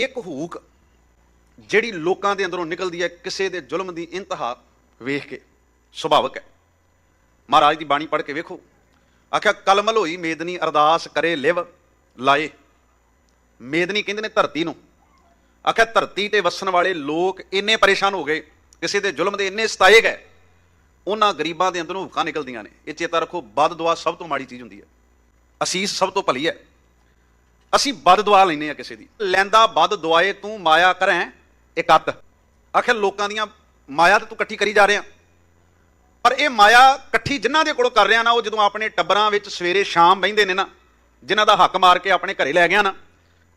ਇੱਕ ਹੂਕ ਜਿਹੜੀ ਲੋਕਾਂ ਦੇ ਅੰਦਰੋਂ ਨਿਕਲਦੀ ਹੈ, ਕਿਸੇ ਦੇ ਜ਼ੁਲਮ ਦੀ ਇੰਤਹਾ ਵੇਖ ਕੇ ਸੁਭਾਵਕ ਹੈ। ਮਹਾਰਾਜ ਦੀ ਬਾਣੀ ਪੜ੍ਹ ਕੇ ਵੇਖੋ। ਆਖਿਆ ਕਲਮਲ ਹੋਈ ਮੇਦਨੀ ਅਰਦਾਸ ਕਰੇ ਲਿਵ, ਲਾਏ। ਮੇਦਨੀ ਕਹਿੰਦੇ ਨੇ ਧਰਤੀ ਨੂੰ। ਆਖਿਆ, ਧਰਤੀ ਤੇ ਵਸਣ ਵਾਲੇ ਲੋਕ ਇੰਨੇ ਪਰੇਸ਼ਾਨ ਹੋ ਗਏ, ਕਿਸੇ ਦੇ ਜ਼ੁਲਮ ਦੇ ਇੰਨੇ ਸਤਾਏ ਗਏ, ਉਹਨਾਂ ਗਰੀਬਾਂ ਦੇ ਅੰਦਰੋਂ ਹੁੱਕਾਂ ਨਿਕਲਦੀਆਂ ਨੇ। ਇਹ ਚੇਤਾ ਰੱਖੋ, ਬਦ ਦੁਆ ਸਭ ਤੋਂ ਮਾੜੀ ਚੀਜ਼ ਹੁੰਦੀ ਹੈ। ਅਸੀਸ ਸਭ ਤੋਂ ਭਲੀ ਹੈ। ਅਸੀਂ ਬਦ ਦੁਆ ਲੈਨੇ ਆ ਕਿਸੇ ਦੀ। ਲੈਂਦਾ ਬਦ ਦੁਆਏ ਤੂੰ ਮਾਇਆ ਕਰੈ ਇਕੱਤ ਆਖਿਰ ਲੋਕਾਂ ਦੀਆਂ ਮਾਇਆ ਤੇ ਤੂੰ ਇਕੱਠੀ ਕਰੀ ਜਾ ਰਿਹਾ। ਪਰ ਇਹ ਮਾਇਆ ਇਕੱਠੀ ਜਿਨ੍ਹਾਂ ਦੇ ਕੋਲੋਂ ਕਰ ਰਿਹਾ ਨਾ, ਉਹ ਜਦੋਂ ਆਪਣੇ ਟੱਬਰਾਂ ਵਿੱਚ ਸਵੇਰੇ ਸ਼ਾਮ ਬਹਿੰਦੇ ਨੇ ਨਾ, ਜਿਨ੍ਹਾਂ ਦਾ ਹੱਕ ਮਾਰ ਕੇ ਆਪਣੇ ਘਰੇ ਲੈ ਗਿਆ ਨਾ,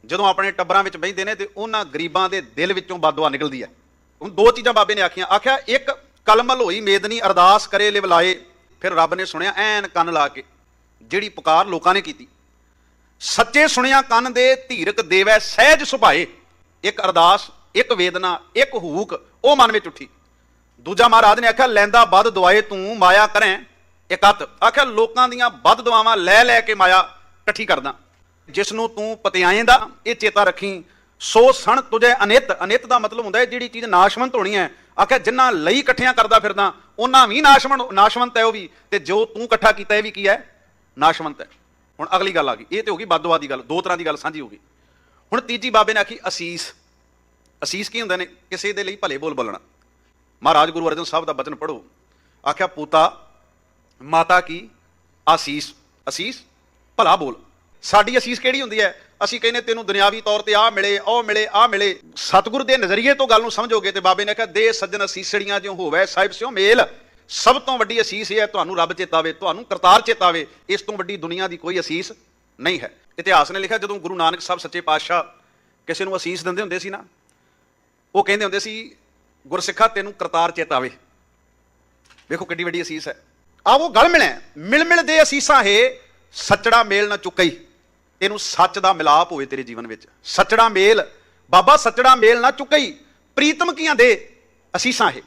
ਜਦੋਂ ਆਪਣੇ ਟੱਬਰਾਂ ਵਿੱਚ ਬਹਿੰਦੇ ਨੇ ਤੇ ਉਹਨਾਂ ਗਰੀਬਾਂ ਦੇ ਦਿਲ ਵਿੱਚੋਂ ਬਦਦੁਆ ਨਿਕਲਦੀ ਹੈ। ਹੁਣ ਦੋ ਚੀਜ਼ਾਂ ਬਾਬੇ ਨੇ ਆਖੀਆਂ। ਆਖਿਆ, ਇੱਕ, ਕਲਮਲ ਹੋਈ ਮੇਦਨੀ ਅਰਦਾਸ ਕਰੇ ਲਿਵਲਾਏ। ਫਿਰ ਰੱਬ ਨੇ ਸੁਣਿਆ, ਐਨ ਕੰਨ ਲਾ ਕੇ, ਜਿਹੜੀ ਪੁਕਾਰ ਲੋਕਾਂ ਨੇ ਕੀਤੀ। ਸੱਚੇ ਸੁਣਿਆ ਕੰਨ ਦੇ ਧੀਰਕ ਦੇਵੈ ਸਹਿਜ ਸੁਭਾਏ। ਇੱਕ ਅਰਦਾਸ, ਇੱਕ ਵੇਦਨਾ, ਇੱਕ ਹੂਕ, ਉਹ ਮਨ ਵਿੱਚ ਉੱਠੀ। ਦੂਜਾ ਮਹਾਰਾਜ ਨੇ ਆਖਿਆ, ਲੈਂਦਾ ਵੱਧ ਦੁਆਏ ਤੂੰ, ਮਾਇਆ ਕਰੈ। ਇਕੱਤ ਆਖਿਆ, ਲੋਕਾਂ ਦੀਆਂ ਵੱਧ ਦੁਆਵਾਂ ਲੈ ਲੈ ਕੇ ਮਾਇਆ ਇਕੱਠੀ ਕਰਦਾ। ਜਿਸ ਨੂੰ ਤੂੰ ਪਤਿਆਏ ਦਾ ਇਹ ਚੇਤਾ ਰੱਖੀ। ਸੋ ਸਣ ਤੁਝੇ ਅਨਿਤ। ਅਨਿਤ ਦਾ ਮਤਲਬ ਹੁੰਦਾ ਹੈ, ਜਿਹੜੀ ਚੀਜ਼ ਨਾਸ਼ਵੰਤ ਹੋਣੀ ਹੈ। ਆਖਿਆ, ਜਿੰਨਾ ਲਈ ਇਕੱਠਿਆਂ ਕਰਦਾ ਫਿਰਦਾ, ਉਹਨਾਂ ਵੀ ਨਾਸ਼ਵੰਤ ਨਾਸ਼ਵੰਤ ਹੈ ਉਹ ਵੀ। ਤੇ ਜੋ ਤੂੰ ਇਕੱਠਾ ਕੀਤਾ, ਇਹ ਵੀ ਕੀ ਹੈ? ਨਾਸ਼ਵੰਤ ਹੈ। ਹੁਣ ਅਗਲੀ ਗੱਲ ਆ ਗਈ, ਇਹ ਤੇ ਹੋ ਗਈ ਬਦਦੁਆ ਦੀ ਗੱਲ, ਦੋ ਤਰ੍ਹਾਂ ਦੀ ਗੱਲ ਸਾਂਝੀ ਹੋ ਗਈ। ਹੁਣ ਤੀਜੀ ਬਾਬੇ ਨੇ ਆਖੀ, ਅਸੀਸ। ਅਸੀਸ ਕੀ ਹੁੰਦੇ ਨੇ? ਕਿਸੇ ਦੇ ਲਈ ਭਲੇ ਬੋਲ ਬੋਲਣਾ। ਮਹਾਰਾਜ ਗੁਰੂ ਅਰਜਨ ਸਾਹਿਬ ਦਾ ਬਚਨ ਪੜੋ ਆਖਿਆ, ਪੂਤਾ, ਮਾਤਾ ਕੀ? ਆਸੀਸ ਅਸੀਸ, ਭਲਾ ਬੋਲ। ਸਾਡੀ ਅਸੀਸ ਕਿਹੜੀ ਹੁੰਦੀ ਹੈ? ਅਸੀਂ ਕਹਿੰਦੇ ਤੈਨੂੰ ਦੁਨਿਆਵੀ ਤੌਰ ਤੇ ਆਹ ਮਿਲੇ, ਉਹ ਮਿਲੇ, ਆਹ ਮਿਲੇ। ਸਤਿਗੁਰ ਦੇ ਨਜ਼ਰੀਏ ਤੋਂ ਗੱਲ ਨੂੰ ਸਮਝੋਗੇ ਤੇ ਬਾਬੇ ਨੇ ਕਿਹਾ ਦੇ ਸੱਜਣ ਅਸੀਸੜੀਆਂ ਜਿਉ ਹੋਵੇ, ਸਾਹਿਬ ਸਿਓ ਮੇਲ। ਸਭ ਤੋਂ ਵੱਡੀ ਅਸੀਸ ਇਹ ਹੈ ਤੁਹਾਨੂੰ ਰੱਬ ਚੇਤਾਵੇ ਤੁਹਾਨੂੰ ਕਰਤਾਰ ਚੇਤਾਵੇ ਇਸ ਤੋਂ ਵੱਡੀ ਦੁਨੀਆ ਦੀ ਕੋਈ ਅਸੀਸ ਨਹੀਂ ਹੈ। ਇਤਿਹਾਸ ਨੇ ਲਿਖਿਆ, ਜਦੋਂ ਗੁਰੂ ਨਾਨਕ ਸਾਹਿਬ ਸੱਚੇ ਪਾਤਸ਼ਾਹ ਕਿਸੇ ਨੂੰ ਅਸੀਸ ਦਿੰਦੇ ਹੁੰਦੇ ਸੀ ਨਾ, ਉਹ ਕਹਿੰਦੇ ਹੁੰਦੇ ਸੀ, ਗੁਰਸਿੱਖਾ, ਤੈਨੂੰ ਕਰਤਾਰ ਚੇਤਾਵੇ ਵੇਖੋ ਕਿੱਡੀ ਵੱਡੀ ਅਸੀਸ ਹੈ। ਆਵੋ ਗਲ ਮਿਲੈ ਮਿਲ ਮਿਲ ਦੇ ਅਸੀਸਾਂ ਹੈ, ਸੱਚੜਾ ਮੇਲ ਨਾ ਚੁੱਕਈ। ਇਹਨੂੰ ਸੱਚ ਦਾ ਮਿਲਾਪ ਹੋਵੇ ਤੇਰੇ ਜੀਵਨ ਵਿੱਚ। ਸੱਚੜਾ ਮੇਲ, ਬਾਬਾ ਸੱਚੜਾ ਮੇਲ ਨਾ ਚੁੱਕਈ, ਪ੍ਰੀਤਮ ਕੀਆਂ ਦੇ ਅਸੀਸਾਂ ਹੈ।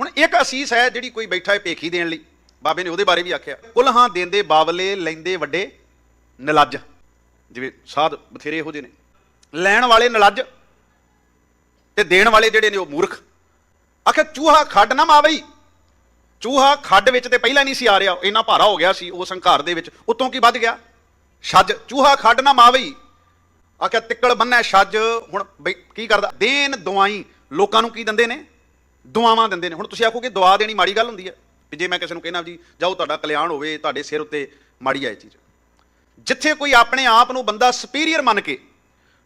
ਹੁਣ ਇੱਕ ਅਸੀਸ ਹੈ ਜਿਹੜੀ ਕੋਈ ਬੈਠਾ ਹੈ ਪੇਖੀ ਦੇਣ ਲਈ। ਬਾਬੇ ਨੇ ਉਹਦੇ ਬਾਰੇ ਵੀ ਆਖਿਆ ਕੁਲਹਾਂ ਦੇਂਦੇ ਬਾਵਲੇ, ਲੈਂਦੇ ਵੱਡੇ ਨਲੱਜ। ਜਿਵੇਂ ਸਾਧ ਬਥੇਰੇ ਇਹੋ ਜਿਹੇ ਨੇ। ਲੈਣ ਵਾਲੇ ਨਲੱਜ ਤੇ ਦੇਣ ਵਾਲੇ ਜਿਹੜੇ ਨੇ ਉਹ ਮੂਰਖ। ਆਖਿਆ, ਚੂਹਾ ਖੱਡ ਨਾ ਮਾਵਈ। ਚੂਹਾ ਖੱਡ ਵਿੱਚ ਤੇ ਪਹਿਲਾਂ ਨਹੀਂ ਸੀ ਆ ਰਿਹਾ। ਇੰਨਾ ਭਾਰਾ ਹੋ ਗਿਆ ਸੀ ਉਹ ਹੰਕਾਰ ਦੇ ਵਿੱਚ। ਉਤੋਂ ਕੀ ਵੱਧ ਗਿਆ? ਛੱਜ। ਚੂਹਾ ਖੱਡ ਨਾ ਮਾਵਈ। ਆਖਿਆ, ਤਿੱਕੜ ਬੰਨੈ ਛੱਜ। ਹੁਣ ਬਈ ਕੀ ਕਰਦਾ? ਦੇਨ ਦਵਾਈ ਲੋਕਾਂ ਨੂੰ ਕੀ ਦਿੰਦੇ ਨੇ? ਦੁਆਵਾਂ ਦਿੰਦੇ ਨੇ। ਹੁਣ ਤੁਸੀਂ ਆਖੋਗੇ ਦੁਆ ਦੇਣੀ ਮਾੜੀ ਗੱਲ ਹੁੰਦੀ ਹੈ ਵੀ ਜੇ ਮੈਂ ਕਿਸੇ ਨੂੰ ਕਹਿਣਾ ਜੀ ਜਾਓ ਤੁਹਾਡਾ ਕਲਿਆਣ ਹੋਵੇ, ਤੁਹਾਡੇ ਸਿਰ ਉੱਤੇ ਮਾੜੀ ਆਏ ਚੀਜ਼। ਜਿੱਥੇ ਕੋਈ ਆਪਣੇ ਆਪ ਨੂੰ ਬੰਦਾ ਸੁਪੀਰੀਅਰ ਮੰਨ ਕੇ,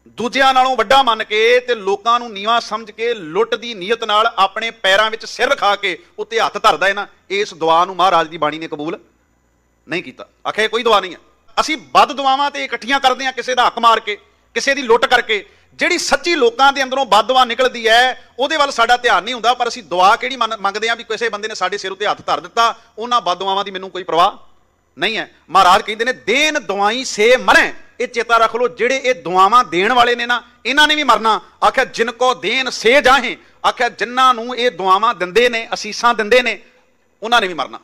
ਦੂਜਿਆਂ ਨਾਲੋਂ ਵੱਡਾ ਮੰਨ ਕੇ ਤੇ ਲੋਕਾਂ ਨੂੰ ਨੀਵਾਂ ਸਮਝ ਕੇ ਲੁੱਟ ਦੀ ਨੀਅਤ ਨਾਲ ਆਪਣੇ ਪੈਰਾਂ ਵਿੱਚ ਸਿਰ ਖਾ ਕੇ ਉੱਤੇ ਹੱਥ ਧਰਦਾ ਹੈ ਨਾ, ਇਸ ਦੁਆ ਨੂੰ ਮਹਾਰਾਜ ਦੀ ਬਾਣੀ ਨੇ ਕਬੂਲ ਨਹੀਂ ਕੀਤਾ। ਆਖੇ ਕੋਈ ਦੁਆ ਨਹੀਂ ਹੈ। ਅਸੀਂ ਵੱਧ ਦੁਆਵਾਂ ਤੇ ਇਕੱਠੀਆਂ ਕਰਦੇ ਹਾਂ ਕਿਸੇ ਦਾ ਹੱਕ ਮਾਰ ਕੇ, ਕਿਸੇ ਦੀ ਲੁੱਟ ਕਰਕੇ ਜਿਹੜੀ ਸੱਚੀ ਲੋਕਾਂ ਦੇ ਅੰਦਰੋਂ ਬਦਦੁਆ ਨਿਕਲਦੀ ਹੈ, ਉਹਦੇ ਵੱਲ ਸਾਡਾ ਧਿਆਨ ਨਹੀਂ ਹੁੰਦਾ, ਪਰ ਅਸੀਂ ਦੁਆ ਕਿਹੜੀ ਮੰਨ- ਮੰਗਦੇ ਹਾਂ ਵੀ ਕਿਸੇ ਬੰਦੇ ਨੇ ਸਾਡੇ ਸਿਰ ਉੱਤੇ ਹੱਥ ਧਰ ਦਿੱਤਾ, ਉਹਨਾਂ ਬਦਦੁਆਵਾਂ ਦੀ ਮੈਨੂੰ ਕੋਈ ਪਰਵਾਹ ਨਹੀਂ ਹੈ। ਮਹਾਰਾਜ ਕਹਿੰਦੇ ਨੇ, ਦੇਨ ਦੁਆਈ ਸੇ ਮਰੈ। ਇਹ ਚੇਤਾ ਰੱਖ ਲਓ, ਜਿਹੜੇ ਇਹ ਦੁਆਵਾਂ ਦੇਣ ਵਾਲੇ ਨੇ ਨਾ, ਇਹਨਾਂ ਨੇ ਵੀ ਮਰਨਾ। ਆਖਿਆ, ਜਿਨ ਕੋ ਦੇਨ ਸੇ ਜਾਹੇ, ਆਖਿਆ, ਜਿਨ੍ਹਾਂ ਨੂੰ ਇਹ ਦੁਆਵਾਂ ਦਿੰਦੇ ਨੇ, ਅਸੀਸਾਂ ਦਿੰਦੇ ਨੇ, ਉਹਨਾਂ ਨੇ ਵੀ ਮਰਨਾ।